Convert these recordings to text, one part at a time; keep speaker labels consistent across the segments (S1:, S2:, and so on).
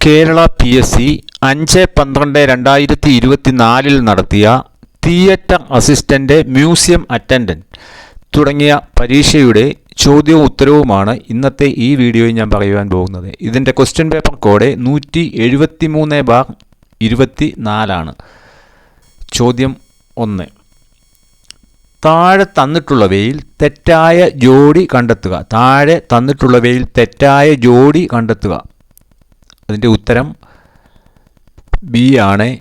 S1: Kerala P S C അഞ്ച് പന്ത്രണ്ട് രണ്ടായിരത്തി ഇരുപത്തിനാലിൽ നടത്തിയ തിയേറ്റർ അസിസ്റ്റന്റ് മ്യൂസിയം അറ്റൻഡന്റ് തുടങ്ങിയ പരീക്ഷയുടെ ചോദ്യവും ഉത്തരവുമാണ് ഇന്നത്തെ ഈ വീഡിയോയിൽ ഞാൻ പറയുവാൻ പോകുന്നത്. ഇതിന്റെ ക്വസ്റ്റ്യൻ പേപ്പർ കോഡ് നൂറ്റി എഴുപത്തി മൂന്ന് ബാർ ഇരുപത്തി നാലാണ് ചോദ്യം ഒന്ന്. താഴെ തന്നിട്ടുള്ളവയിൽ തെറ്റായ ജോഡി കണ്ടെത്തുക. താഴെ തന്നിട്ടുള്ളവയിൽ തെറ്റായ ജോഡി കണ്ടെത്തുക. അതിന്റെ ഉത്തരം ബി ആണ്.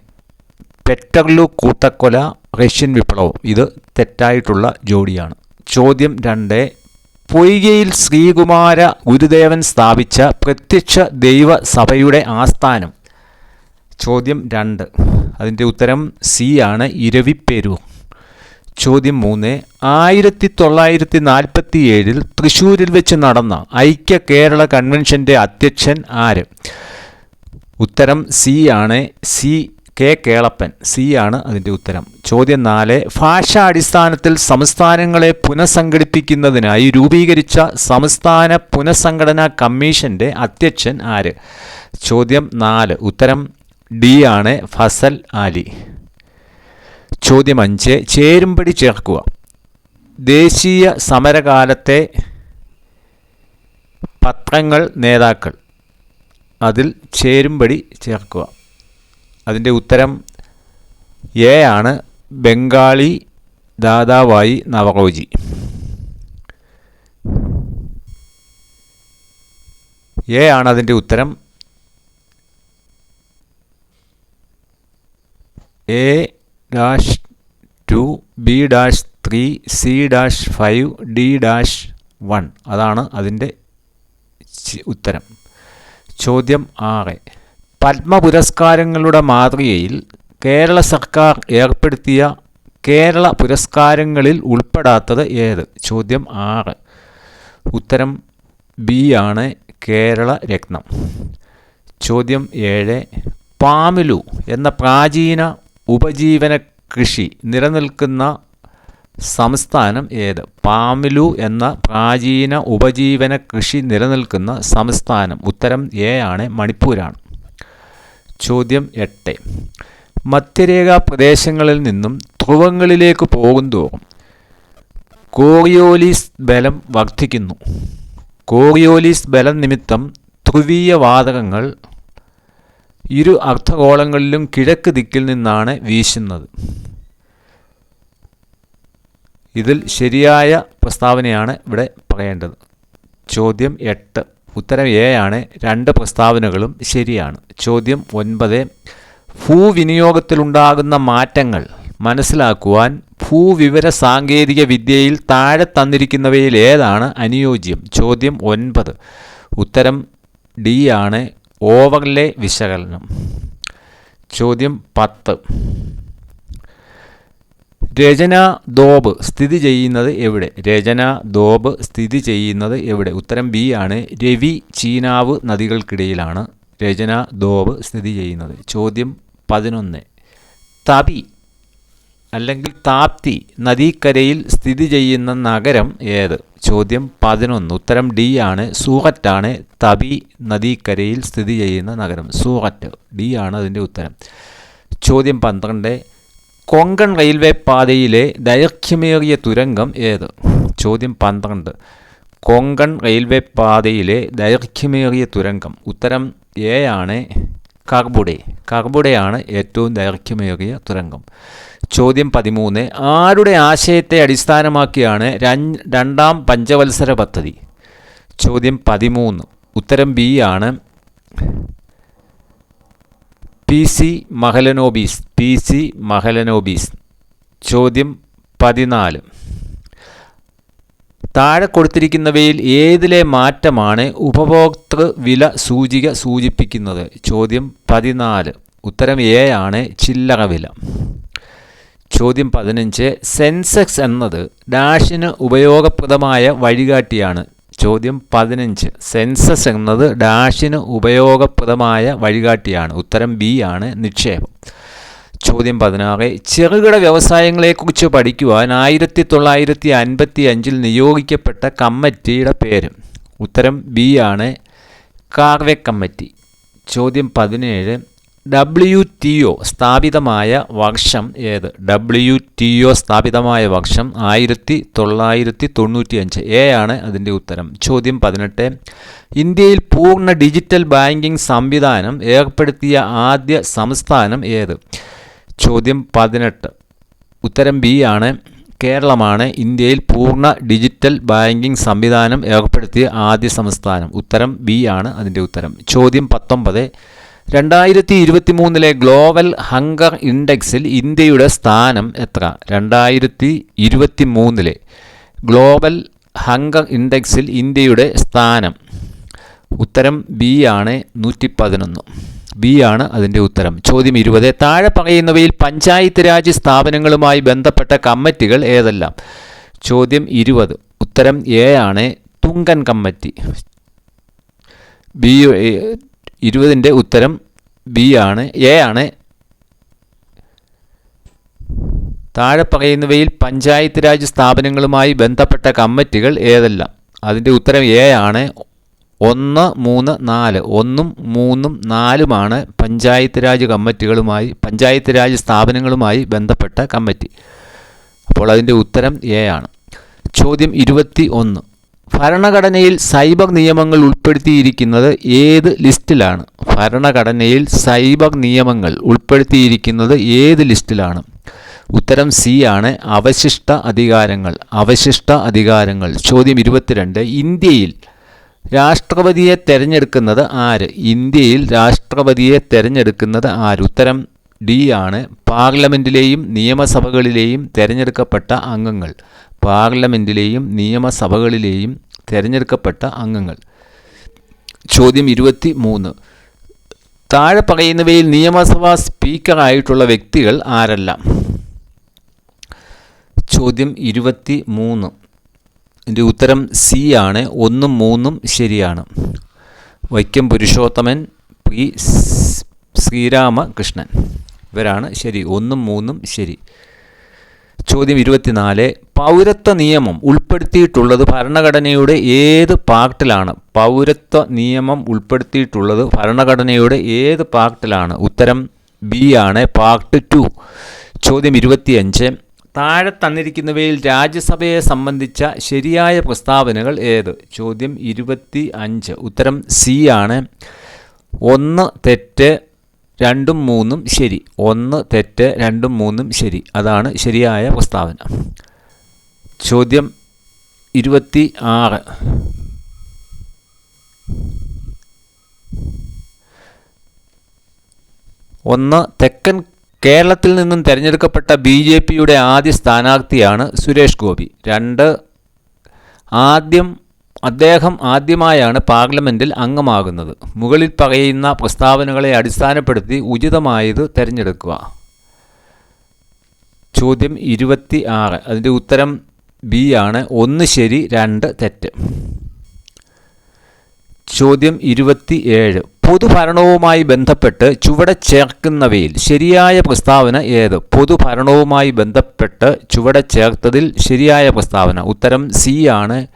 S1: പെറ്റർലു കൂട്ടക്കൊല റഷ്യൻ വിപ്ലവം. ഇത് തെറ്റായിട്ടുള്ള ജോഡിയാണ്. ചോദ്യം രണ്ട്. പൊയ്കയിൽ ശ്രീകുമാര ഗുരുദേവൻ സ്ഥാപിച്ച പ്രത്യക്ഷ ദൈവ സഭയുടെ ആസ്ഥാനം. ചോദ്യം രണ്ട്. അതിന്റെ ഉത്തരം സി ആണ് ഇരവിപ്പേരൂർ ചോദ്യം മൂന്ന്. ആയിരത്തി തൊള്ളായിരത്തി നാൽപ്പത്തി ഏഴിൽ തൃശ്ശൂരിൽ വെച്ച് നടന്ന ഐക്യ കേരള കൺവെൻഷന്റെ അധ്യക്ഷൻ ആര്? ഉത്തരം സി ആണ്. C K Kelappan. സി ആണ് അതിന്റെ ഉത്തരം. ചോദ്യം നാല് ഭാഷാടിസ്ഥാനത്തിൽ സംസ്ഥാനങ്ങളെ പുനഃസംഘടിപ്പിക്കുന്നതിനായി രൂപീകരിച്ച സംസ്ഥാന പുനഃസംഘടനാ കമ്മീഷന്റെ അധ്യക്ഷൻ ആര്? ചോദ്യം നാല് ഉത്തരം ഡി ആണ് ഫസൽ ആലി ചോദ്യം അഞ്ച് ചേരുംപടി ചേർക്കുക. ദേശീയ സമരകാലത്തെ പത്രങ്ങൾ നേതാക്കൾ. അതിൽ ചേരുംപടി ചേർക്കുക. അതിന്റെ ഉത്തരം എ ആണ് ബംഗാളി ദാദാവായി നവറോജി എ ആണ് അതിന്റെ ഉത്തരം. A dash two B dash three C dash five D dash one. അതാണ് അതിന്റെ ഉത്തരം. ചോദ്യം ആറ്. പത്മ പുരസ്കാരങ്ങളുടെ മാതൃകയിൽ കേരള സർക്കാർ ഏർപ്പെടുത്തിയ കേരള പുരസ്കാരങ്ങളിൽ ഉൾപ്പെടാത്തത് ഏത്? ചോദ്യം ആറ്. ഉത്തരം ബി ആണ് കേരള രത്നം. ചോദ്യം ഏഴ്. പാമിലു എന്ന പ്രാചീന ഉപജീവന കൃഷി നിലനിൽക്കുന്ന സംസ്ഥാനം ഏത്? പാമിലു എന്ന പ്രാചീന ഉപജീവന കൃഷി നിലനിൽക്കുന്ന സംസ്ഥാനം. ഉത്തരം എ ആണ് മണിപ്പൂരാണ്. ചോദ്യം എട്ട്. മധ്യരേഖാ പ്രദേശങ്ങളിൽ നിന്നും ധ്രുവങ്ങളിലേക്ക് പോകുന്തോറും കോറിയോലിസ് ബലം വർദ്ധിക്കുന്നു. കോറിയോലിസ് ബലം നിമിത്തം ധ്രുവീയ വാതകങ്ങൾ ഇരു അർദ്ധഗോളങ്ങളിലും കിഴക്ക് ദിക്കിൽ നിന്നാണ് വീശുന്നത്. ഇതിൽ ശരിയായ പ്രസ്താവനയാണ് ഇവിടെ പറയേണ്ടത്. ചോദ്യം എട്ട്. ഉത്തരം എ ആണ്. രണ്ട് പ്രസ്താവനകളും ശരിയാണ്. ചോദ്യം ഒൻപത്. ഭൂവിനിയോഗത്തിലുണ്ടാകുന്ന മാറ്റങ്ങൾ മനസ്സിലാക്കുവാൻ ഭൂവിവര സാങ്കേതിക വിദ്യയിൽ താഴെ തന്നിരിക്കുന്നവയിൽ ഏതാണ് അനുയോജ്യം? ചോദ്യം ഒൻപത്. ഉത്തരം ഡി ആണ്. ഓവർലെ വിശകലനം. ചോദ്യം പത്ത്. രചന ദോബ് സ്ഥിതി ചെയ്യുന്നത് എവിടെ? രചന ദോബ് സ്ഥിതി ചെയ്യുന്നത് എവിടെ? ഉത്തരം ബി ആണ്. രവി ചീനാവ് നദികൾക്കിടയിലാണ്. രചന ദോബ് സ്ഥിതി ചെയ്യുന്നത്. ചോദ്യം പതിനൊന്ന്. തപി അല്ലെങ്കിൽ താപ്തി നദീക്കരയിൽ സ്ഥിതി ചെയ്യുന്ന നഗരം ഏത്? ചോദ്യം പതിനൊന്ന്. ഉത്തരം ഡി ആണ്. സൂഹറ്റാണ് തപി നദീക്കരയിൽ സ്ഥിതി ചെയ്യുന്ന നഗരം. സൂഹറ്റ് ഡി ആണ് അതിന്റെ ഉത്തരം. ചോദ്യം പന്ത്രണ്ട്. കൊങ്കൺ റെയിൽവേ പാതയിലെ ദൈർഘ്യമേറിയ തുരങ്കം ഏത്? ചോദ്യം പന്ത്രണ്ട്. കൊങ്കൺ റെയിൽവേ പാതയിലെ ദൈർഘ്യമേറിയ തുരങ്കം. ഉത്തരം എ ആണ് കർബുഡെ. കർബുഡയാണ് ഏറ്റവും ദൈർഘ്യമേറിയ തുരങ്കം. ചോദ്യം പതിമൂന്ന്. ആരുടെ ആശയത്തെ അടിസ്ഥാനമാക്കിയാണ് രണ്ടാം പഞ്ചവത്സര പദ്ധതി? ചോദ്യം പതിമൂന്ന്. ഉത്തരം ബി ആണ് P C Mahalanobis P C Mahalanobis. ചോദ്യം പതിനാല്. താഴെ കൊടുത്തിരിക്കുന്നവയിൽ ഏതിലെ മാറ്റമാണ് ഉപഭോക്തൃ വില സൂചിക സൂചിപ്പിക്കുന്നത്? ചോദ്യം പതിനാല്. ഉത്തരം എ ആണ് ചില്ലറ വില. ചോദ്യം പതിനഞ്ച്. സെൻസെക്സ് എന്നത് ഡാഷിന് ഉപയോഗപ്രദമായ വഴികാട്ടിയാണ്. ചോദ്യം പതിനഞ്ച്. സെൻസസ് എന്നത് ഡാഷിന് ഉപയോഗപ്രദമായ വഴികാട്ടിയാണ്. ഉത്തരം ബി ആണ് നിക്ഷേപം. ചോദ്യം പതിനാറ്. ചെറുകിട വ്യവസായങ്ങളെക്കുറിച്ച് പഠിക്കുവാൻ ആയിരത്തി തൊള്ളായിരത്തി അൻപത്തി അഞ്ചിൽ നിയോഗിക്കപ്പെട്ട കമ്മിറ്റിയുടെ പേര്. ഉത്തരം ബി ആണ്. കാർവെ കമ്മിറ്റി. ചോദ്യം പതിനേഴ്. ഡബ്ല്യു ടി ഒ സ്ഥാപിതമായ വർഷം ഏത്? ഡബ്ല്യു ടി ഒ സ്ഥാപിതമായ വർഷം ആയിരത്തി തൊള്ളായിരത്തി തൊണ്ണൂറ്റി അഞ്ച് എ ആണ് അതിന്റെ ഉത്തരം. ചോദ്യം പതിനെട്ട്. ഇന്ത്യയിൽ പൂർണ ഡിജിറ്റൽ ബാങ്കിംഗ് സംവിധാനം ഏർപ്പെടുത്തിയ ആദ്യ സംസ്ഥാനം ഏത്? ചോദ്യം പതിനെട്ട്. ഉത്തരം ബി ആണ്. കേരളമാണ് ഇന്ത്യയിൽ പൂർണ ഡിജിറ്റൽ ബാങ്കിംഗ് സംവിധാനം ഏർപ്പെടുത്തിയ ആദ്യ സംസ്ഥാനം. ഉത്തരം ബി ആണ് അതിന്റെ ഉത്തരം. ചോദ്യം പത്തൊമ്പത്. രണ്ടായിരത്തി ഇരുപത്തി മൂന്നിലെ ഗ്ലോബൽ ഹങ്കർ ഇൻഡെക്സിൽ ഇന്ത്യയുടെ സ്ഥാനം എത്ര? രണ്ടായിരത്തി ഇരുപത്തി മൂന്നിലെ ഗ്ലോബൽ ഹങ്കർ ഇൻഡെക്സിൽ ഇന്ത്യയുടെ സ്ഥാനം. ഉത്തരം ബി ആണ് നൂറ്റി പതിനൊന്ന് ബി ആണ് അതിന്റെ ഉത്തരം. ചോദ്യം ഇരുപത്. താഴെ പറയുന്നവയിൽ പഞ്ചായത്ത് രാജ് സ്ഥാപനങ്ങളുമായി ബന്ധപ്പെട്ട കമ്മിറ്റികൾ ഏതെല്ലാം? ചോദ്യം ഇരുപത്. ഉത്തരം എ ആണ് തുങ്കൻ കമ്മിറ്റി. ബി ഇരുപതിന്റെ ഉത്തരം ബി ആണ്. എ ആണ്. താഴെ പറയുന്നവയിൽ പഞ്ചായത്ത് രാജ് സ്ഥാപനങ്ങളുമായി ബന്ധപ്പെട്ട കമ്മിറ്റികൾ ഏതെല്ലാം? അതിന്റെ ഉത്തരം എ ആണ്. ഒന്ന് മൂന്ന് നാല്. ഒന്നും മൂന്നും നാലുമാണ് പഞ്ചായത്ത് രാജ് കമ്മിറ്റികളുമായി പഞ്ചായത്ത് രാജ് സ്ഥാപനങ്ങളുമായി ബന്ധപ്പെട്ട കമ്മിറ്റി. അപ്പോൾ അതിന്റെ ഉത്തരം എ ആണ്. ചോദ്യം ഇരുപത്തി ഒന്ന്. ഭരണഘടനയിൽ സൈബർ നിയമങ്ങൾ ഉൾപ്പെടുത്തിയിരിക്കുന്നത് ഏത് ലിസ്റ്റിലാണ്? ഭരണഘടനയിൽ സൈബർ നിയമങ്ങൾ ഉൾപ്പെടുത്തിയിരിക്കുന്നത് ഏത് ലിസ്റ്റിലാണ്? ഉത്തരം സി ആണ് അവശിഷ്ട അധികാരങ്ങൾ. അവശിഷ്ട അധികാരങ്ങൾ. ചോദ്യം ഇരുപത്തിരണ്ട്. ഇന്ത്യയിൽ രാഷ്ട്രപതിയെ തിരഞ്ഞെടുക്കുന്നത് ആര്? ഇന്ത്യയിൽ രാഷ്ട്രപതിയെ തിരഞ്ഞെടുക്കുന്നത് ആര്? ഉത്തരം ഡി ആണ്. പാർലമെന്റിലെയും നിയമസഭകളിലെയും തിരഞ്ഞെടുക്കപ്പെട്ട അംഗങ്ങൾ. പാർലമെന്റിലെയും നിയമസഭകളിലെയും തിരഞ്ഞെടുക്കപ്പെട്ട അംഗങ്ങൾ. ചോദ്യം ഇരുപത്തി മൂന്ന് താഴെ പറയുന്നവയിൽ നിയമസഭാ സ്പീക്കറായിട്ടുള്ള വ്യക്തികൾ ആരല്ല? ചോദ്യം ഇരുപത്തി മൂന്ന് ഇതിന്റെ ഉത്തരം സി ആണ്. ഒന്നും മൂന്നും ശരിയാണ്. വൈക്കം പുരുഷോത്തമൻ പി ശ്രീരാമകൃഷ്ണൻ. ഇവരാണ് ശരി. ഒന്നും മൂന്നും ശരി. ചോദ്യം ഇരുപത്തിനാല്. പൗരത്വ നിയമം ഉൾപ്പെടുത്തിയിട്ടുള്ളത് ഭരണഘടനയുടെ ഏത് പാർട്ടിലാണ്? പൗരത്വ നിയമം ഉൾപ്പെടുത്തിയിട്ടുള്ളത് ഭരണഘടനയുടെ ഏത് പാർട്ടിലാണ്? ഉത്തരം ബി ആണ്. Part two. ചോദ്യം ഇരുപത്തിയഞ്ച്. താഴെ തന്നിരിക്കുന്നവയിൽ രാജ്യസഭയെ സംബന്ധിച്ച ശരിയായ പ്രസ്താവനകൾ ഏത്? ചോദ്യം ഇരുപത്തി അഞ്ച് ഉത്തരം സി ആണ്. ഒന്ന് തെറ്റ് രണ്ടും മൂന്നും ശരി. ഒന്ന് തെറ്റ് രണ്ടും മൂന്നും ശരി. അതാണ് ശരിയായ പ്രസ്താവന. ചോദ്യം ഇരുപത്തി ആറ് ഒന്ന് തെക്കൻ കേരളത്തിൽ നിന്നും തിരഞ്ഞെടുക്കപ്പെട്ട ബി ജെ പിയുടെ ആദ്യ സ്ഥാനാർത്ഥിയാണ് സുരേഷ് ഗോപി. രണ്ട് ആദ്യം അദ്ദേഹം ആദ്യമായാണ് പാർലമെന്റിൽ അംഗമാകുന്നത്. മുകളിൽ പറയുന്ന പ്രസ്താവനകളെ അടിസ്ഥാനപ്പെടുത്തി ഉചിതമായത് തിരഞ്ഞെടുക്കുക. ചോദ്യം ഇരുപത്തി ആറ് അതിന്റെ ഉത്തരം ബി ആണ്. ഒന്ന് ശരി രണ്ട് തെറ്റ്. ചോദ്യം ഇരുപത്തി ഏഴ് പൊതുഭരണവുമായി ബന്ധപ്പെട്ട് ചുവടെ ചേർക്കുന്നവയിൽ ശരിയായ പ്രസ്താവന ഏത്? പൊതുഭരണവുമായി ബന്ധപ്പെട്ട് ചുവടെ ചേർത്തതിൽ ശരിയായ പ്രസ്താവന. ഉത്തരം സി ആണ്.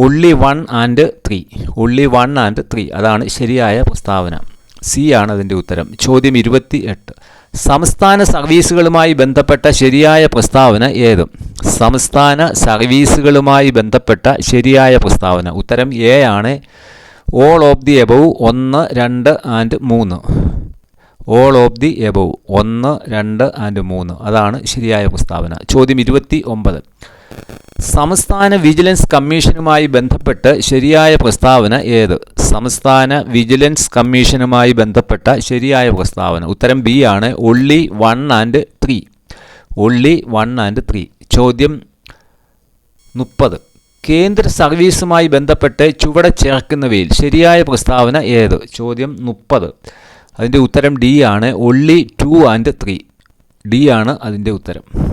S1: Only one and three only one and three അതാണ് ശരിയായ പ്രസ്താവന. സി ആണ് അതിന്റെ ഉത്തരം. ചോദ്യം ഇരുപത്തി എട്ട് സംസ്ഥാന സർവീസുകളുമായി ബന്ധപ്പെട്ട ശരിയായ പ്രസ്താവന ഏത്? സംസ്ഥാന സർവീസുകളുമായി ബന്ധപ്പെട്ട ശരിയായ പ്രസ്താവന. ഉത്തരം എ ആണ്. ഓൾ ഓഫ് ദി എബവ് ഒന്ന് രണ്ട് ആൻഡ് മൂന്ന്. ഓൾ ഓഫ് ദി എബവ് ഒന്ന് രണ്ട് ആൻഡ് മൂന്ന്. അതാണ് ശരിയായ പ്രസ്താവന. ചോദ്യം ഇരുപത്തി ഒമ്പത് സംസ്ഥാന വിജിലൻസ് കമ്മീഷനുമായി ബന്ധപ്പെട്ട് ശരിയായ പ്രസ്താവന ഏത്? സംസ്ഥാന വിജിലൻസ് കമ്മീഷനുമായി ബന്ധപ്പെട്ട ശരിയായ പ്രസ്താവന. ഉത്തരം ബി ആണ്. Only one and three. Only one and three. ചോദ്യം മുപ്പത്. കേന്ദ്ര സർവീസുമായി ബന്ധപ്പെട്ട് ചുവടെ ചേർക്കുന്നവയിൽ ശരിയായ പ്രസ്താവന ഏത്? ചോദ്യം മുപ്പത്. അതിന്റെ ഉത്തരം ഡി ആണ്. Only two and three. D ആണ് അതിന്റെ ഉത്തരം.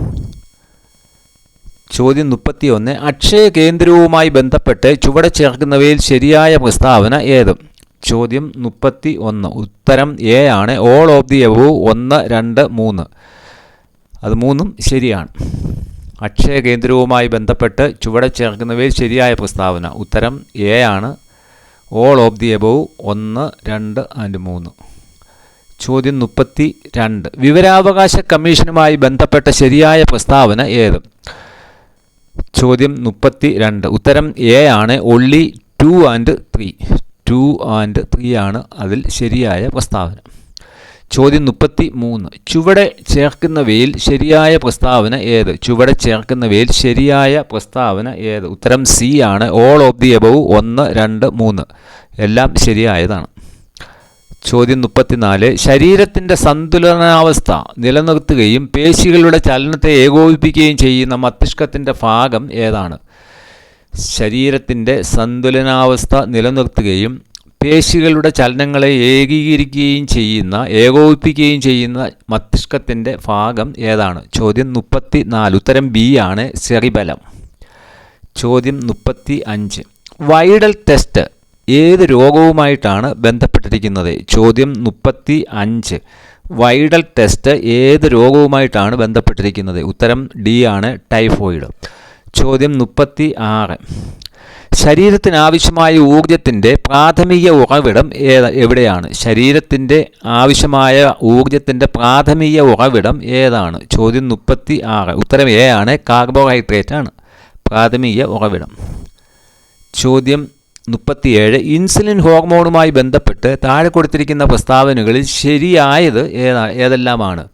S1: ചോദ്യം മുപ്പത്തിയൊന്ന്. അക്ഷയ കേന്ദ്രവുമായി ബന്ധപ്പെട്ട് ചുവടെ ചേർക്കുന്നവയിൽ ശരിയായ പ്രസ്താവന ഏത്? ചോദ്യം മുപ്പത്തി ഒന്ന് ഉത്തരം എ ആണ്. ഓൾ ഓഫ് ദി എബവ് ഒന്ന് രണ്ട് മൂന്ന്. അത് മൂന്നും ശരിയാണ്. അക്ഷയ കേന്ദ്രവുമായി ബന്ധപ്പെട്ട് ചുവടെ ചേർക്കുന്നവയിൽ ശരിയായ പ്രസ്താവന. ഉത്തരം എ ആണ്. ഓൾ ഓഫ് ദി എബവ് ഒന്ന് രണ്ട് ആൻഡ് മൂന്ന്. ചോദ്യം മുപ്പത്തി രണ്ട് വിവരാവകാശ കമ്മീഷനുമായി ബന്ധപ്പെട്ട ശരിയായ പ്രസ്താവന ഏത്? ചോദ്യം മുപ്പത്തി രണ്ട് ഉത്തരം എ ആണ്. Only two and three two and three ആണ് അതിൽ ശരിയായ പ്രസ്താവന. ചോദ്യം മുപ്പത്തി മൂന്ന് ചുവടെ ചേർക്കുന്നവയിൽ ശരിയായ പ്രസ്താവന ഏത്? ചുവടെ ചേർക്കുന്നവയിൽ ശരിയായ പ്രസ്താവന ഏത്? ഉത്തരം സി ആണ്. ഓൾ ഓഫ് ദി എബവ് ഒന്ന് രണ്ട് മൂന്ന്. എല്ലാം ശരിയായതാണ്. ചോദ്യം മുപ്പത്തിനാല്. ശരീരത്തിന്റെ സന്തുലനാവസ്ഥ നിലനിർത്തുകയും പേശികളുടെ ചലനത്തെ ഏകോപിപ്പിക്കുകയും ചെയ്യുന്ന മസ്തിഷ്കത്തിന്റെ ഭാഗം ഏതാണ്? ശരീരത്തിന്റെ സന്തുലനാവസ്ഥ നിലനിർത്തുകയും പേശികളുടെ ചലനങ്ങളെ ഏകീകരിക്കുകയും ചെയ്യുന്ന ഏകോപിപ്പിക്കുകയും ചെയ്യുന്ന മസ്തിഷ്കത്തിന്റെ ഭാഗം ഏതാണ്? ചോദ്യം മുപ്പത്തി നാല് ഉത്തരം ബി ആണ്. സെറിബലം. ചോദ്യം മുപ്പത്തി അഞ്ച് വൈഡൽ ടെസ്റ്റ്. ഏത് രോഗവുമായിട്ടാണ് ബന്ധപ്പെട്ടിരിക്കുന്നത്? ചോദ്യം മുപ്പത്തി അഞ്ച് വൈഡൽ ടെസ്റ്റ് ഏത് രോഗവുമായിട്ടാണ് ബന്ധപ്പെട്ടിരിക്കുന്നത്? ഉത്തരം ഡി ആണ് ടൈഫോയിഡ്. ചോദ്യം മുപ്പത്തി ആറ് ശരീരത്തിനാവശ്യമായ ഊർജത്തിന്റെ പ്രാഥമിക ഉറവിടം ഏത് എവിടെയാണ്? ശരീരത്തിന്റെ ആവശ്യമായ ഊർജത്തിന്റെ പ്രാഥമിക ഉറവിടം ഏതാണ്? ചോദ്യം മുപ്പത്തി ആറ് ഉത്തരം എ ആണ് കാർബോഹൈഡ്രേറ്റ് ആണ്. പ്രാഥമിക ഉറവിടം. ചോദ്യം മുപ്പത്തിയേഴ് ഇൻസുലിൻ ഹോർമോണുമായി ബന്ധപ്പെട്ട് താഴെ കൊടുത്തിരിക്കുന്ന പ്രസ്താവനകളിൽ ശരിയായത് ഏതാ ഏതെല്ലാമാണ്?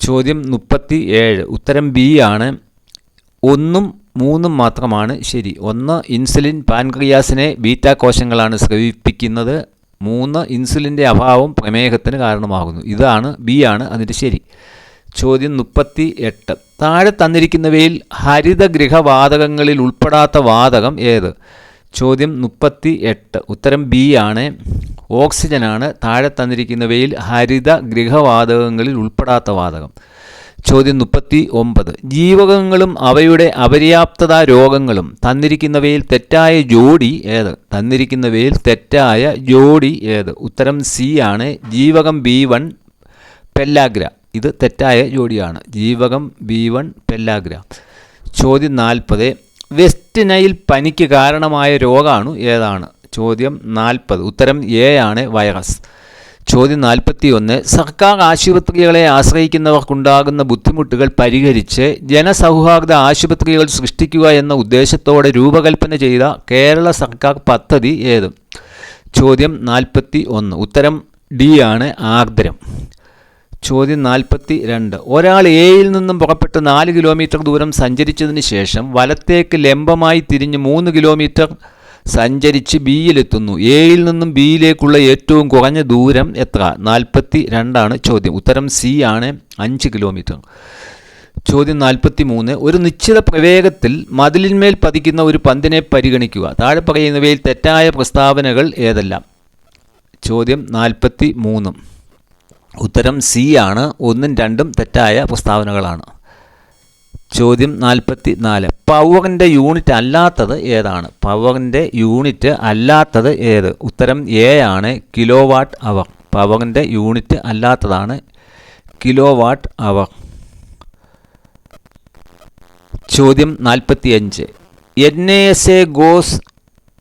S1: ചോദ്യം മുപ്പത്തി ഏഴ് ഉത്തരം ബി ആണ്. ഒന്നും മൂന്നും മാത്രമാണ് ശരി. ഒന്ന് ഇൻസുലിൻ പാൻക്രിയാസിനെ ബീറ്റാ കോശങ്ങളാണ് സ്രവിപ്പിക്കുന്നത്. മൂന്ന് ഇൻസുലിന്റെ അഭാവം പ്രമേഹത്തിന് കാരണമാകുന്നു. ഇതാണ് ബി ആണ് അതിന്റെ ശരി. ചോദ്യം മുപ്പത്തി എട്ട് താഴെ തന്നിരിക്കുന്നവയിൽ ഹരിതഗൃഹവാതകങ്ങളിൽ ഉൾപ്പെടാത്ത വാതകം ഏത്? ചോദ്യം മുപ്പത്തി എട്ട് ഉത്തരം ബി ആണ്. ഓക്സിജനാണ് താഴെ തന്നിരിക്കുന്നവയിൽ ഹരിത ഗൃഹവാതകങ്ങളിൽ ഉൾപ്പെടാത്ത വാതകം. ചോദ്യം മുപ്പത്തി ഒമ്പത് ജീവകങ്ങളും അവയുടെ അപര്യാപ്തത രോഗങ്ങളും തന്നിരിക്കുന്നവയിൽ തെറ്റായ ജോഡി ഏത്? തന്നിരിക്കുന്നവയിൽ തെറ്റായ ജോഡി ഏത്? ഉത്തരം സി ആണ്. ജീവകം ബി വൺ പെല്ലാഗ്ര. ഇത് തെറ്റായ ജോഡിയാണ്. ജീവകം ബി വൺ പെല്ലാഗ്ര. ചോദ്യം നാൽപ്പത്. വെസ്റ്റ് നൈൽ പനിക്ക് കാരണമായ രോഗമാണ് ഏതാണ്? ചോദ്യം നാൽപ്പത്. ഉത്തരം എ ആണ് വൈറസ്. ചോദ്യം നാൽപ്പത്തി ഒന്ന് സർക്കാർ ആശുപത്രികളെ ആശ്രയിക്കുന്നവർക്കുണ്ടാകുന്ന ബുദ്ധിമുട്ടുകൾ പരിഹരിച്ച് ജനസൗഹാർദ്ദ ആശുപത്രികൾ സൃഷ്ടിക്കുക എന്ന ഉദ്ദേശത്തോടെ രൂപകൽപ്പന ചെയ്ത കേരള സർക്കാർ പദ്ധതി ഏത്? ചോദ്യം നാൽപ്പത്തി ഒന്ന് ഉത്തരം ഡി ആണ് ആർദ്രം. ചോദ്യം നാൽപ്പത്തി രണ്ട് ഒരാൾ എയിൽ നിന്നും പുറപ്പെട്ട് നാല് കിലോമീറ്റർ ദൂരം സഞ്ചരിച്ചതിന് ശേഷം വലത്തേക്ക് ലംബമായി തിരിഞ്ഞ് മൂന്ന് കിലോമീറ്റർ സഞ്ചരിച്ച് ബിയിലെത്തുന്നു. എയിൽ നിന്നും ബിയിലേക്കുള്ള ഏറ്റവും കുറഞ്ഞ ദൂരം എത്ര? നാൽപ്പത്തി രണ്ടാണ് ചോദ്യം. ഉത്തരം സി ആണ്. അഞ്ച് കിലോമീറ്റർ. ചോദ്യം നാൽപ്പത്തി മൂന്ന് ഒരു നിശ്ചിത പ്രവേഗത്തിൽ മതിലിന്മേൽ പതിക്കുന്ന ഒരു പന്തിനെ പരിഗണിക്കുക. താഴെ പറയുന്നവയിൽ തെറ്റായ പ്രസ്താവനകൾ ഏതെല്ലാം? ചോദ്യം നാൽപ്പത്തി മൂന്നും ഉത്തരം സി ആണ്. ഒന്നും രണ്ടും തെറ്റായ പ്രസ്താവനകളാണ്. ചോദ്യം നാൽപ്പത്തി നാല് പവറിന്റെ യൂണിറ്റ് അല്ലാത്തത് ഏതാണ്? പവറിന്റെ യൂണിറ്റ് അല്ലാത്തത് ഏത്? ഉത്തരം എ ആണ്. Kilo watt hour. പവറിന്റെ യൂണിറ്റ് അല്ലാത്തതാണ്. Kilo watt hour. ചോദ്യം നാൽപ്പത്തിയഞ്ച് N A S A GOES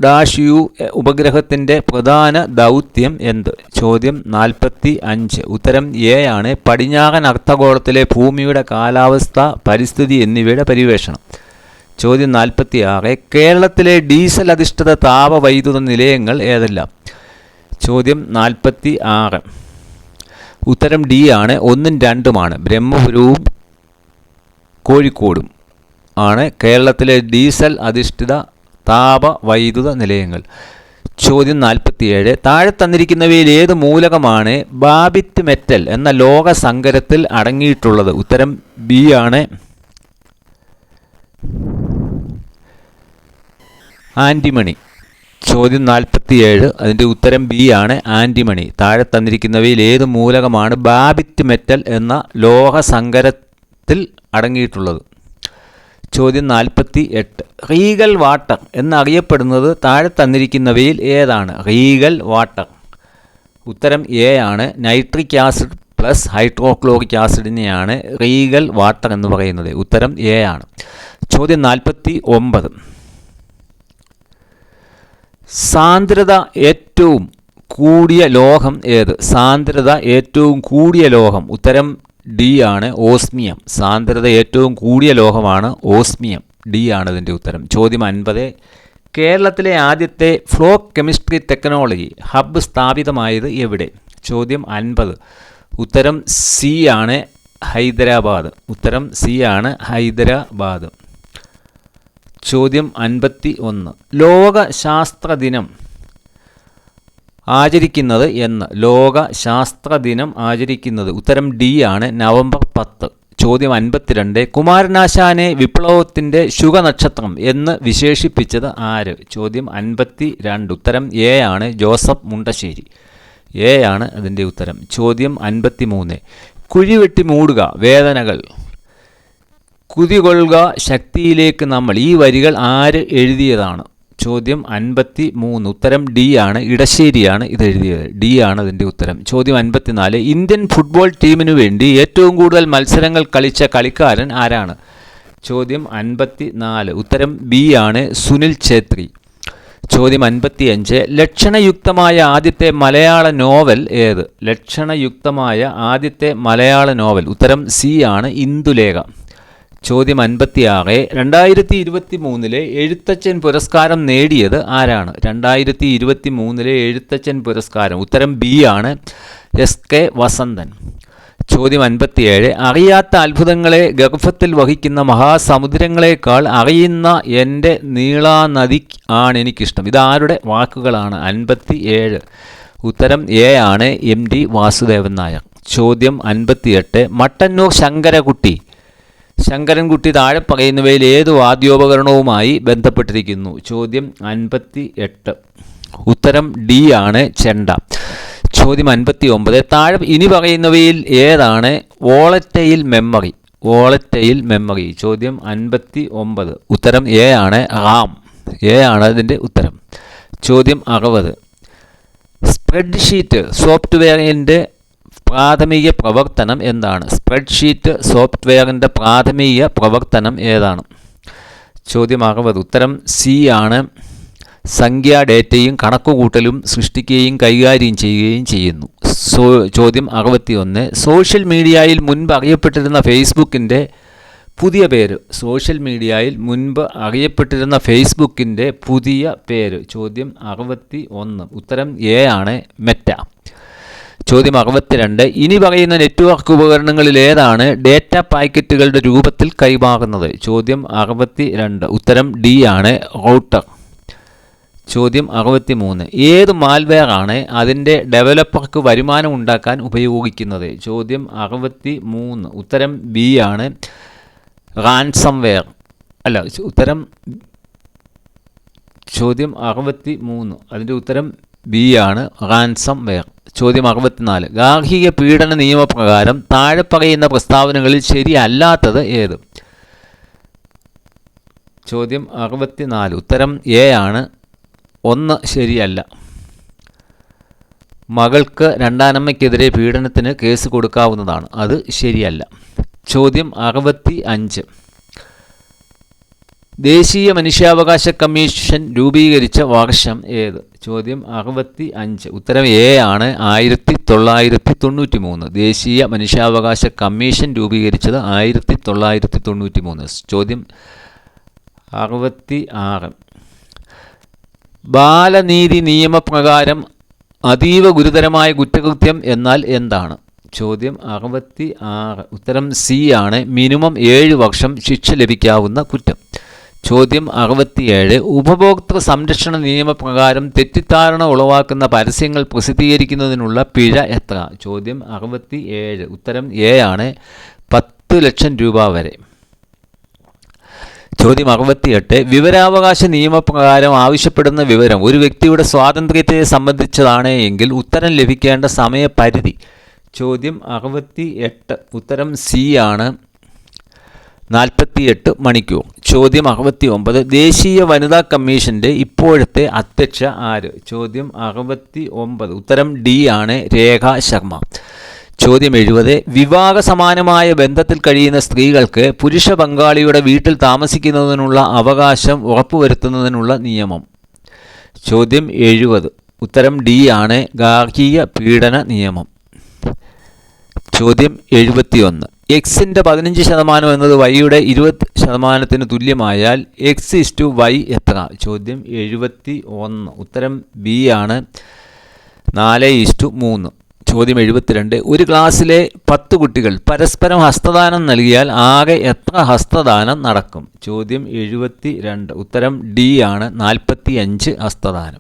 S1: dash U ഉപഗ്രഹത്തിന്റെ പ്രധാന ദൗത്യം എന്ത്? ചോദ്യം നാൽപ്പത്തി അഞ്ച് ഉത്തരം എ ആണ്. പടിഞ്ഞാറൻ അർദ്ധഗോളത്തിലെ ഭൂമിയുടെ കാലാവസ്ഥ പരിസ്ഥിതി എന്നിവയുടെ പരിവേഷണം ചോദ്യം നാൽപ്പത്തി ആറ് കേരളത്തിലെ ഡീസൽ അധിഷ്ഠിത താപവൈദ്യുത നിലയങ്ങൾ ഏതെല്ലാം? ചോദ്യം നാൽപ്പത്തി ആറ് ഉത്തരം ഡി ആണ്. ഒന്നും രണ്ടുമാണ്. ബ്രഹ്മപുരവും കോഴിക്കോടും ആണ് കേരളത്തിലെ ഡീസൽ അധിഷ്ഠിത താപവൈദ്യുത നിലയങ്ങൾ. ചോദ്യം നാൽപ്പത്തിയേഴ്. താഴെ തന്നിരിക്കുന്നവയിൽ ഏത് മൂലകമാണ് ബാബിറ്റ് മെറ്റൽ എന്ന ലോക സങ്കരത്തിൽ അടങ്ങിയിട്ടുള്ളത്? ഉത്തരം ബി ആണ്. ആന്റിമണി. ചോദ്യം നാൽപ്പത്തിയേഴ്. അതിന്റെ ഉത്തരം ബി ആണ്. ആന്റിമണി. താഴെ തന്നിരിക്കുന്നവയിൽ ഏത് മൂലകമാണ് ബാബിറ്റ് മെറ്റൽ എന്ന ലോഹസങ്കരത്തിൽ അടങ്ങിയിട്ടുള്ളത്? ചോദ്യം നാൽപ്പത്തി എട്ട് റീഗൽ വാട്ടർ എന്നറിയപ്പെടുന്നത് താഴെ തന്നിരിക്കുന്നവയിൽ ഏതാണ്? Regal water. ഉത്തരം എ ആണ്. നൈട്രിക് ആസിഡ് പ്ലസ് ഹൈഡ്രോക്ലോറിക് ആസിഡിനെയാണ് റീഗൽ വാട്ടർ എന്ന് പറയുന്നത്. ഉത്തരം എ ആണ്. ചോദ്യം നാൽപ്പത്തി ഒമ്പത് സാന്ദ്രത ഏറ്റവും കൂടിയ ലോഹം ഏത്? സാന്ദ്രത ഏറ്റവും കൂടിയ ലോഹം. ഉത്തരം ഡി ആണ് ഓസ്മിയം. സാന്ദ്രത ഏറ്റവും കൂടിയ ലോഹമാണ് ഓസ്മിയം. ഡി ആണ് ഇതിന്റെ ഉത്തരം. ചോദ്യം അൻപത്. കേരളത്തിലെ ആദ്യത്തെ ഫ്ലോ കെമിസ്ട്രി ടെക്നോളജി ഹബ്ബ് സ്ഥാപിതമായത് എവിടെ? ചോദ്യം അൻപത്. ഉത്തരം സി ആണ് ഹൈദരാബാദ്. ഉത്തരം സി ആണ് ഹൈദരാബാദ്. ചോദ്യം അൻപത്തി ഒന്ന്. ലോക ശാസ്ത്ര ദിനം ആചരിക്കുന്നത് എന്ന്. ലോക ശാസ്ത്ര ദിനം ആചരിക്കുന്നത്. ഉത്തരം ഡി ആണ്. നവംബർ പത്ത്. ചോദ്യം അൻപത്തിരണ്ട്. കുമാരനാശാനെ വിപ്ലവത്തിന്റെ ശുഖനക്ഷത്രം എന്ന് വിശേഷിപ്പിച്ചത് ആര്? ചോദ്യം അൻപത്തി രണ്ട് ഉത്തരം എ ആണ്. ജോസഫ് മുണ്ടശ്ശേരി. എ ആണ് അതിന്റെ ഉത്തരം. ചോദ്യം അൻപത്തി മൂന്ന് കുഴിവെട്ടി മൂടുക. വേദനകൾ. കുതികൊള്ളുക ശക്തിയിലേക്ക് നമ്മൾ. ഈ വരികൾ ആര് എഴുതിയതാണ്? ചോദ്യം അൻപത്തി മൂന്ന് ഉത്തരം ഡി ആണ്. ഇടശ്ശേരിയാണ് ഇത് എഴുതിയത്. ഡി ആണ് അതിന്റെ ഉത്തരം. ചോദ്യം അൻപത്തിനാല്. ഇന്ത്യൻ ഫുട്ബോൾ ടീമിനു വേണ്ടി ഏറ്റവും കൂടുതൽ മത്സരങ്ങൾ കളിച്ച കളിക്കാരൻ ആരാണ്? ചോദ്യം അൻപത്തി നാല് ഉത്തരം ബി ആണ്. സുനിൽ ഛേത്രി. ചോദ്യം അൻപത്തിയഞ്ച്. ലക്ഷണയുക്തമായ ആദ്യത്തെ മലയാള നോവൽ ഏത്? ലക്ഷണയുക്തമായ ആദ്യത്തെ മലയാള നോവൽ. ഉത്തരം സി ആണ്. ഇന്ദുലേഖ. ചോദ്യം അൻപത്തിയാറ്. രണ്ടായിരത്തി ഇരുപത്തി മൂന്നിലെ എഴുത്തച്ഛൻ പുരസ്കാരം നേടിയത് ആരാണ്? രണ്ടായിരത്തി ഇരുപത്തി മൂന്നിലെ എഴുത്തച്ഛൻ പുരസ്കാരം. ഉത്തരം ബി ആണ്. S K Vasanthan. ചോദ്യം അൻപത്തിയേഴ്. അറിയാത്ത അത്ഭുതങ്ങളെ ഗർഭത്തിൽ വഹിക്കുന്ന മഹാസമുദ്രങ്ങളെക്കാൾ അറിയുന്ന എന്റെ നീളാനദി ആണ് എനിക്കിഷ്ടം. ഇതാരുടെ വാക്കുകളാണ്? അൻപത്തി ഏഴ് ഉത്തരം എ ആണ്. M D Vasudevan Nair. ചോദ്യം അൻപത്തിയെട്ട്. മട്ടന്നൂർ ശങ്കരകുട്ടി. ശങ്കരൻകുട്ടി താഴെ പറയുന്നവയിൽ ഏത് വാദ്യോപകരണവുമായി ബന്ധപ്പെട്ടിരിക്കുന്നു? ചോദ്യം അൻപത്തി എട്ട് ഉത്തരം ഡി ആണ് ചെണ്ട. ചോദ്യം അൻപത്തി ഒമ്പത് താഴെ ഇനി പറയുന്നവയിൽ ഏതാണ്? Volatile memory. Volatile memory. ചോദ്യം അൻപത്തി ഒമ്പത് ഉത്തരം എ ആണ് റാം. എ ആണ് അതിന്റെ ഉത്തരം. ചോദ്യം അറുപത്. സ്പ്രെഡ്ഷീറ്റ് സോഫ്റ്റ്വെയറിന്റെ പ്രാഥമിക പ്രവർത്തനം എന്താണ്? സ്പ്രെഡ്ഷീറ്റ് സോഫ്റ്റ്വെയറിന്റെ പ്രാഥമിക പ്രവർത്തനം ഏതാണ്? ചോദ്യം അറുപത് ഉത്തരം സി ആണ്. സംഖ്യാ ഡേറ്റയും കണക്കുകൂട്ടലും സൃഷ്ടിക്കുകയും കൈകാര്യം ചെയ്യുകയും ചെയ്യുന്നു. സോ ചോദ്യം അറുപത്തി ഒന്ന് സോഷ്യൽ മീഡിയയിൽ മുൻപ് അറിയപ്പെട്ടിരുന്ന ഫേസ്ബുക്കിന്റെ പുതിയ പേര്. സോഷ്യൽ മീഡിയയിൽ മുൻപ് അറിയപ്പെട്ടിരുന്ന ഫേസ്ബുക്കിന്റെ പുതിയ പേര്. ചോദ്യം അറുപത്തി ഒന്ന് ഉത്തരം എ ആണ്. മെറ്റ. ചോദ്യം അറുപത്തിരണ്ട്. ഇനി പറയുന്ന നെറ്റ്വർക്ക് ഉപകരണങ്ങളിൽ ഏതാണ് ഡേറ്റ പാക്കറ്റുകളുടെ രൂപത്തിൽ കൈമാറുന്നത്? ചോദ്യം അറുപത്തി രണ്ട് ഉത്തരം ഡി ആണ് റൗട്ടർ. ചോദ്യം അറുപത്തി മൂന്ന് ഏത് മാൽവെയർ ആണ് അതിന്റെ ഡെവലപ്പർക്ക് വരുമാനം ഉണ്ടാക്കാൻ ഉപയോഗിക്കുന്നത്? ചോദ്യം അറുപത്തി മൂന്ന് ഉത്തരം ബി ആണ് റാൻസംവെയർ അല്ല ഉത്തരം ചോദ്യം അറുപത്തി മൂന്ന് അതിന്റെ ഉത്തരം ബി ആണ് റാൻസം വെയർ ചോദ്യം അറുപത്തിനാല്. ഗാർഹിക പീഡന നിയമപ്രകാരം താഴെ പറയുന്ന പ്രസ്താവനകളിൽ ശരിയല്ലാത്തത് ഏത്? ചോദ്യം അറുപത്തിനാല്. ഉത്തരം എ ആണ്. ഒന്ന് ശരിയല്ല. മകൾക്ക് രണ്ടാനമ്മയ്ക്കെതിരെ പീഡനത്തിന് കേസ് കൊടുക്കാവുന്നതാണ്. അത് ശരിയല്ല. ചോദ്യം അറുപത്തി അഞ്ച് ദേശീയ മനുഷ്യാവകാശ കമ്മീഷൻ രൂപീകരിച്ച വർഷം ഏത്? ചോദ്യം അറുപത്തി അഞ്ച് ഉത്തരം എ ആണ്. ആയിരത്തി തൊള്ളായിരത്തി തൊണ്ണൂറ്റി മൂന്ന് ദേശീയ മനുഷ്യാവകാശ കമ്മീഷൻ രൂപീകരിച്ചത് ആയിരത്തി തൊള്ളായിരത്തി തൊണ്ണൂറ്റി മൂന്ന് ചോദ്യം അറുപത്തി ആറ് ബാലനീതി നിയമപ്രകാരം അതീവ ഗുരുതരമായ കുറ്റകൃത്യം എന്നാൽ എന്താണ്? ചോദ്യം അറുപത്തി ആറ് ഉത്തരം സി ആണ്. മിനിമം ഏഴ് വർഷം ശിക്ഷ ലഭിക്കാവുന്ന കുറ്റം. ചോദ്യം അറുപത്തിയേഴ്. ഉപഭോക്തൃ സംരക്ഷണ നിയമപ്രകാരം തെറ്റിദ്ധാരണ ഉളവാക്കുന്ന പരസ്യങ്ങൾ പ്രസിദ്ധീകരിക്കുന്നതിനുള്ള പിഴ എത്ര? ചോദ്യം അറുപത്തി ഏഴ് ഉത്തരം എ ആണ്. പത്ത് ലക്ഷം രൂപ വരെ. ചോദ്യം അറുപത്തിയെട്ട്. വിവരാവകാശ നിയമപ്രകാരം ആവശ്യപ്പെടുന്ന വിവരം. ഒരു വ്യക്തിയുടെ സ്വാതന്ത്ര്യത്തെ സംബന്ധിച്ചതാണ് എങ്കിൽ ഉത്തരം ലഭിക്കേണ്ട സമയപരിധി. ചോദ്യം അറുപത്തി എട്ട് ഉത്തരം സി ആണ്. നാൽപ്പത്തിയെട്ട് മണിക്കൂർ. ചോദ്യം അറുപത്തി ഒമ്പത് ദേശീയ വനിതാ കമ്മീഷന്റെ ഇപ്പോഴത്തെ അധ്യക്ഷ ആര്? ചോദ്യം അറുപത്തി ഒമ്പത് ഉത്തരം ഡി ആണ് രേഖ ശർമ്മ. ചോദ്യം എഴുപത്. വിവാഹ സമാനമായ ബന്ധത്തിൽ കഴിയുന്ന സ്ത്രീകൾക്ക് പുരുഷ പങ്കാളിയുടെ വീട്ടിൽ താമസിക്കുന്നതിനുള്ള അവകാശം ഉറപ്പുവരുത്തുന്നതിനുള്ള നിയമം. ചോദ്യം എഴുപത്. ഉത്തരം ഡി ആണ് ഗാർഹിക പീഡന നിയമം. ചോദ്യം എഴുപത്തിയൊന്ന്. എക്സിന്റെ പതിനഞ്ച് ശതമാനം എന്നത് വൈയുടെ ഇരുപത് ശതമാനത്തിന് തുല്യമായാൽ എക്സ് ഇസ് ടു വൈ എത്ര? ചോദ്യം എഴുപത്തി ഒന്ന് ഉത്തരം ബി ആണ്. നാല് ഇസ്റ്റു മൂന്ന്. ചോദ്യം എഴുപത്തിരണ്ട്. ഒരു ക്ലാസ്സിലെ പത്ത് കുട്ടികൾ പരസ്പരം ഹസ്തദാനം നൽകിയാൽ ആകെ എത്ര ഹസ്തദാനം നടക്കും? ചോദ്യം എഴുപത്തി രണ്ട് ഉത്തരം ഡി ആണ്. നാൽപ്പത്തി അഞ്ച് ഹസ്തദാനം.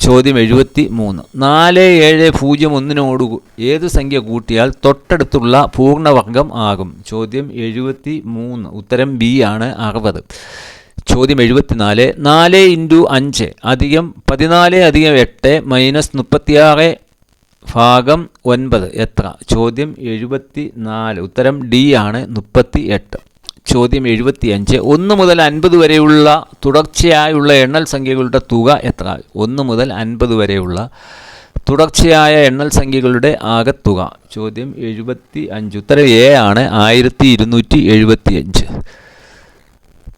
S1: ചോദ്യം എഴുപത്തി മൂന്ന് നാല് ഏഴ് പൂജ്യം ഒന്നിനോട് ഏത് സംഖ്യ കൂട്ടിയാൽ തൊട്ടടുത്തുള്ള പൂർണവർഗം ആകും? ചോദ്യം എഴുപത്തി മൂന്ന് ഉത്തരം ബി ആണ് അറുപത്. ചോദ്യം എഴുപത്തിനാല്. നാല് ഇന്റു അഞ്ച് അധികം പതിനാല് അധികം എട്ട് മൈനസ് മുപ്പത്തിയാറ് ഭാഗം ഒൻപത്. എത്ര? ചോദ്യം എഴുപത്തി നാല് ഉത്തരം ഡി ആണ് മുപ്പത്തി എട്ട് ചോദ്യം എഴുപത്തിയഞ്ച്. ഒന്ന് മുതൽ അൻപത് വരെയുള്ള തുടർച്ചയായുള്ള എണ്ണൽ സംഖ്യകളുടെ തുക എത്ര? ഒന്ന് മുതൽ അൻപത് വരെയുള്ള തുടർച്ചയായ എണ്ണൽ സംഖ്യകളുടെ ആകത്തുക. ചോദ്യം എഴുപത്തി അഞ്ച് ഉത്തരം എ ആണ്. ആയിരത്തി ഇരുന്നൂറ്റി എഴുപത്തി അഞ്ച്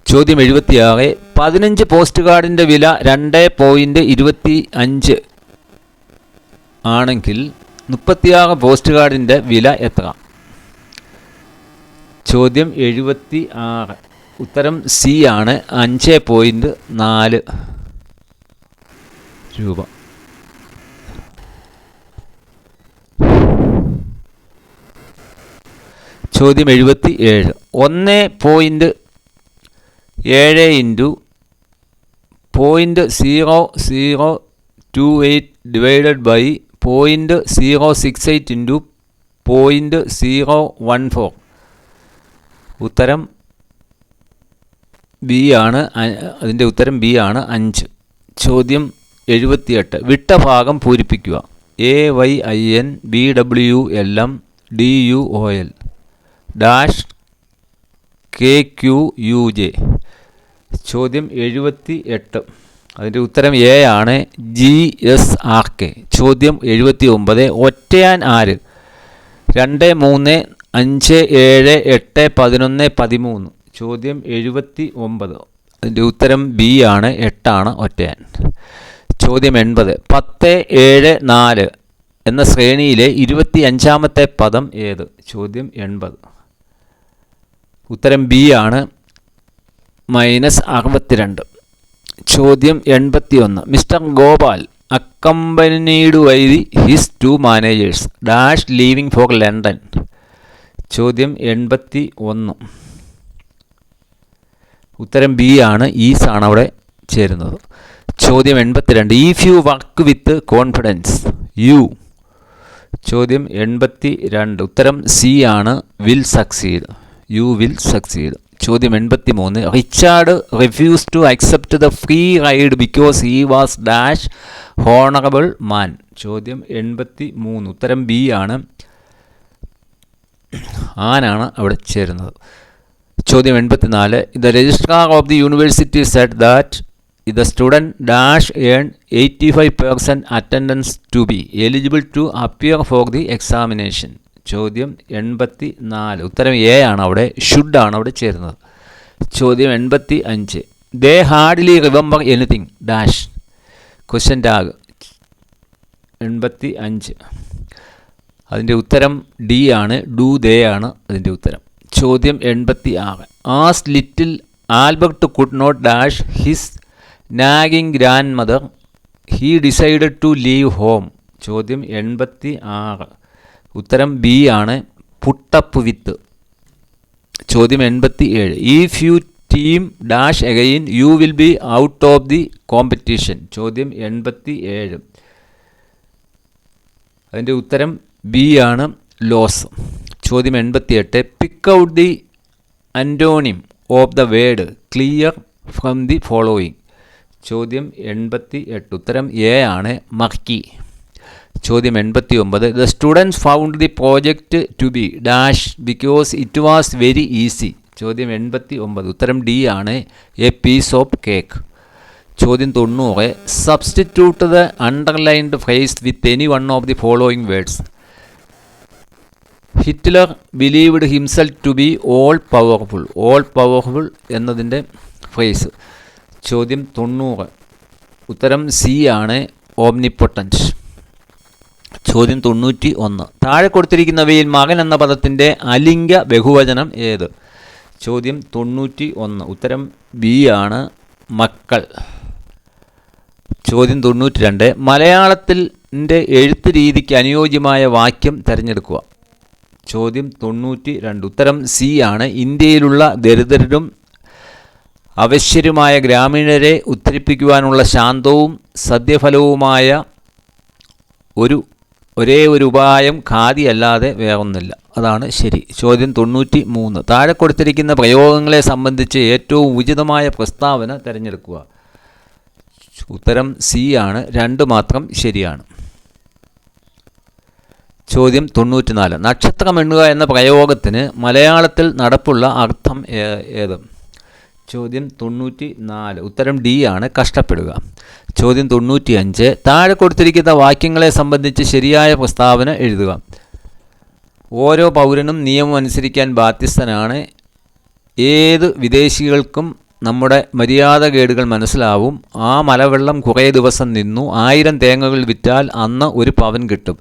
S1: ചോദ്യം എഴുപത്തിയാറ്. പതിനഞ്ച് പോസ്റ്റ് കാർഡിന്റെ വില രണ്ട് പോയിന്റ് ഇരുപത്തി അഞ്ച് ആണെങ്കിൽ മുപ്പത്തിയാറ് പോസ്റ്റ് കാർഡിന്റെ വില എത്ര? ചോദ്യം എഴുപത്തി ആറ്. ഉത്തരം സി ആണ്. അഞ്ച് പോയിന്റ് നാല് രൂപ. ചോദ്യം എഴുപത്തി ഏഴ്. ഒന്ന് പോയിന്റ് ഏഴ് into point zero zero two eight divided by point zero six eight into point zero one four. ഉത്തരം ബി ആണ് അതിന്റെ ഉത്തരം ബി ആണ് അഞ്ച്. ചോദ്യം എഴുപത്തിയെട്ട്. വിട്ട ഭാഗം പൂരിപ്പിക്കുക. A Y I N B W L M D U O L. Dash K Q U J. ചോദ്യം എഴുപത്തി എട്ട് അതിന്റെ ഉത്തരം എ ആണ് ജി എസ് ആർ കെ. ചോദ്യം എഴുപത്തി ഒമ്പത് ഒറ്റയാൻ ആര്? രണ്ട് മൂന്ന് അഞ്ച് ഏഴ് എട്ട് പതിനൊന്ന് പതിമൂന്ന്. ചോദ്യം എഴുപത്തി ഒമ്പത്. അതിന്റെ ഉത്തരം ബി ആണ് എട്ടാണ് ഒറ്റയാൻ. ചോദ്യം എൺപത്. പത്ത് ഏഴ് നാല് എന്ന ശ്രേണിയിലെ ഇരുപത്തി അഞ്ചാമത്തെ പദം ഏത്? ചോദ്യം എൺപത്. ഉത്തരം ബി ആണ് മൈനസ് അറുപത്തിരണ്ട്. ചോദ്യം എൺപത്തി ഒന്ന് mister Gopal accompanied by his two managers dash leaving for London. ചോദ്യം എൺപത്തി ഒന്ന് ഉത്തരം ബി ആണ്. ഈസ് ആണ് അവിടെ ചേരുന്നത്. ചോദ്യം എൺപത്തിരണ്ട്. If you work with confidence you ചോദ്യം എൺപത്തി രണ്ട് ഉത്തരം സി ആണ്. Will succeed you will succeed ചോദ്യം എൺപത്തി മൂന്ന് Richard refuse to accept the free ride because he was dash honourable man ചോദ്യം എൺപത്തി മൂന്ന് ഉത്തരം ബി ആണ്. ആനാണ് അവിടെ ചേരുന്നത്? ചോദ്യം എൺപത്തിനാല്. The registrar of the university set that the student dash earn eighty five percent attendance to be eligible to appear for the examination ചോദ്യം എൺപത്തി നാല് ഉത്തരം എ ആണ് അവിടെ ഷുഡ് ആണ് അവിടെ ചേരുന്നത്. ചോദ്യം എൺപത്തി അഞ്ച് they hardly remember anything dash question tag എൺപത്തി അഞ്ച് അതിന്റെ ഉത്തരം ഡി ആണ് ഡു ദേ ആണ് അതിന്റെ ഉത്തരം. ചോദ്യം എൺപത്തി ആറ് as little Albert could not dash his nagging grand mother he decided to leave home. ചോദ്യം എൺപത്തി ആറ് ഉത്തരം ബി ആണ് പുട്ടപ്പ് വിത്ത്. ചോദ്യം എൺപത്തി ഏഴ് if you team dash again you will be out of the competition ചോദ്യം എൺപത്തി ഏഴ് അതിന്റെ ഉത്തരം ബി ആണ് ലോസ്. ചോദ്യം എൺപത്തിയെട്ട്. Pick out the antonym of the word clear from the following ചോദ്യം എൺപത്തി എട്ട് ഉത്തരം എ ആണ്. മക്കി ചോദ്യം എൺപത്തി ഒമ്പത് the students found the project to be dash because it was very easy ചോദ്യം എൺപത്തി ഒമ്പത് ഉത്തരം ഡി ആണ്. എ പീസ് ഓഫ് കേക്ക് ചോദ്യം തൊണ്ണൂറ്. Substitute the underlined phrase with any one of the following words Hitler believed himself to be all powerful all powerful എന്നതിന്റെ phrase. ചോദ്യം തൊണ്ണൂറ്. ഉത്തരം സി ആണ് ഓംനിപ്പൊട്ടന്റ് ചോദ്യം തൊണ്ണൂറ്റി ഒന്ന് താഴെ കൊടുത്തിരിക്കുന്നവയിൽ മകൻ എന്ന പദത്തിന്റെ അലിംഗ ബഹുവചനം ഏത്? ചോദ്യം തൊണ്ണൂറ്റി ഒന്ന് ഉത്തരം ബി ആണ് മക്കൾ. ചോദ്യം തൊണ്ണൂറ്റി രണ്ട് മലയാളത്തിന്റെ എഴുത്ത് രീതിക്ക് അനുയോജ്യമായ വാക്യം തിരഞ്ഞെടുക്കുക. ചോദ്യം തൊണ്ണൂറ്റി രണ്ട് ഉത്തരം സി ആണ്. ഇന്ത്യയിലുള്ള ദരിദ്രരും അവശ്യരുമായ ഗ്രാമീണരെ ഉദ്ധരിപ്പിക്കുവാനുള്ള ശാന്തവും സദ്യഫലവുമായ ഒരു ഒരേ ഒരു ഉപായം ഖാദി അല്ലാതെ വേറൊന്നില്ല. അതാണ് ശരി. ചോദ്യം തൊണ്ണൂറ്റി മൂന്ന് താഴെ കൊടുത്തിരിക്കുന്ന പ്രയോഗങ്ങളെ സംബന്ധിച്ച് ഏറ്റവും ഉചിതമായ പ്രസ്താവന തിരഞ്ഞെടുക്കുക. ഉത്തരം സി ആണ്. രണ്ട് മാത്രം ശരിയാണ്. ചോദ്യം തൊണ്ണൂറ്റിനാല്. നക്ഷത്രം എണ്ണുക എന്ന പ്രയോഗത്തിന് മലയാളത്തിൽ നടപ്പുള്ള അർത്ഥം ഏത്? ചോദ്യം തൊണ്ണൂറ്റി നാല് ഉത്തരം ഡി ആണ്. കഷ്ടപ്പെടുക. ചോദ്യം തൊണ്ണൂറ്റി അഞ്ച് താഴെ കൊടുത്തിരിക്കുന്ന വാക്യങ്ങളെ സംബന്ധിച്ച് ശരിയായ പ്രസ്താവന എഴുതുക. ഓരോ പൗരനും നിയമം അനുസരിക്കാൻ ബാധ്യസ്ഥനാണ്. ഏത് വിദേശികൾക്കും നമ്മുടെ മര്യാദകേടുകൾ മനസ്സിലാവും. ആ മലവെള്ളം കുറേ ദിവസം നിന്നു. ആയിരം തേങ്ങകൾ വിറ്റാൽ അന്ന് ഒരു പവൻ കിട്ടും.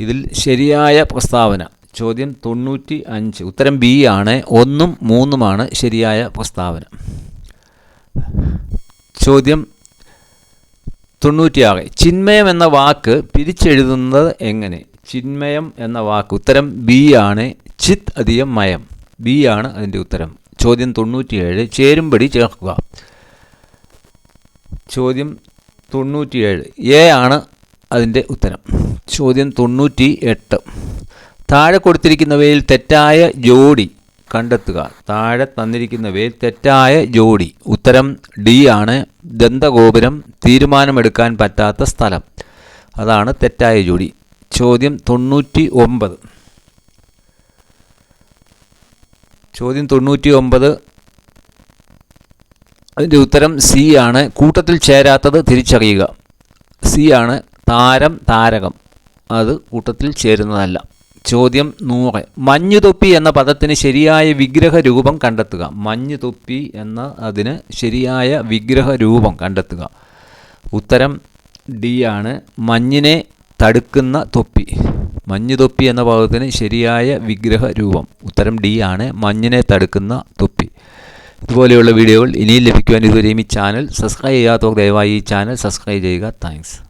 S1: ഇതിൽ ശരിയായ പ്രസ്താവന. ചോദ്യം തൊണ്ണൂറ്റി അഞ്ച് ഉത്തരം ബി ആണ്. ഒന്നും മൂന്നുമാണ് ശരിയായ പ്രസ്താവന. ചോദ്യം തൊണ്ണൂറ്റിയാറ്. ചിന്മയം എന്ന വാക്ക് പിരിച്ചെഴുതുന്നത് എങ്ങനെ? ചിന്മയം എന്ന വാക്ക്. ഉത്തരം ബി ആണ്. ചിത് അധികം മയം. ബി ആണ് അതിന്റെ ഉത്തരം. ചോദ്യം തൊണ്ണൂറ്റിയേഴ്. ചേരുംപടി ചേർക്കുക. ചോദ്യം തൊണ്ണൂറ്റിയേഴ്. എ ആണ് അതിന്റെ ഉത്തരം. ചോദ്യം തൊണ്ണൂറ്റി എട്ട് താഴെ കൊടുത്തിരിക്കുന്നവയിൽ തെറ്റായ ജോഡി കണ്ടെത്തുക. താഴെ തന്നിരിക്കുന്നവയിൽ തെറ്റായ ജോഡി. ഉത്തരം ഡി ആണ്. ദന്തഗോപുരം തീരുമാനമെടുക്കാൻ പറ്റാത്ത സ്ഥലം. അതാണ് തെറ്റായ ജോഡി. ചോദ്യം തൊണ്ണൂറ്റി ഒമ്പത് ചോദ്യം തൊണ്ണൂറ്റി ഒമ്പത് അതിന്റെ ഉത്തരം സി ആണ്. കൂട്ടത്തിൽ ചേരാത്തത് തിരിച്ചറിയുക. സി ആണ്. താരം താരകം. അത് കൂട്ടത്തിൽ ചേരുന്നതല്ല. ചോദ്യം നൂറ്. മഞ്ഞുതൊപ്പി എന്ന പദത്തിന് ശരിയായ വിഗ്രഹ രൂപം കണ്ടെത്തുക. മഞ്ഞുതൊപ്പി എന്ന അതിന് ശരിയായ വിഗ്രഹ രൂപം കണ്ടെത്തുക. ഉത്തരം ഡി ആണ്. മഞ്ഞിനെ തടുക്കുന്ന തൊപ്പി. മഞ്ഞുതൊപ്പി എന്ന പദത്തിന് ശരിയായ വിഗ്രഹ രൂപം ഉത്തരം ഡി ആണ്. മഞ്ഞിനെ തടുക്കുന്ന തൊപ്പി. ഇതുപോലെയുള്ള വീഡിയോകൾ ഇനിയും ലഭിക്കുവാൻ ഇതുവരെയും ഈ ചാനൽ സബ്സ്ക്രൈബ് ചെയ്യാത്തവർ ദയവായി ഈ ചാനൽ സബ്സ്ക്രൈബ് ചെയ്യുക. താങ്ക്സ്.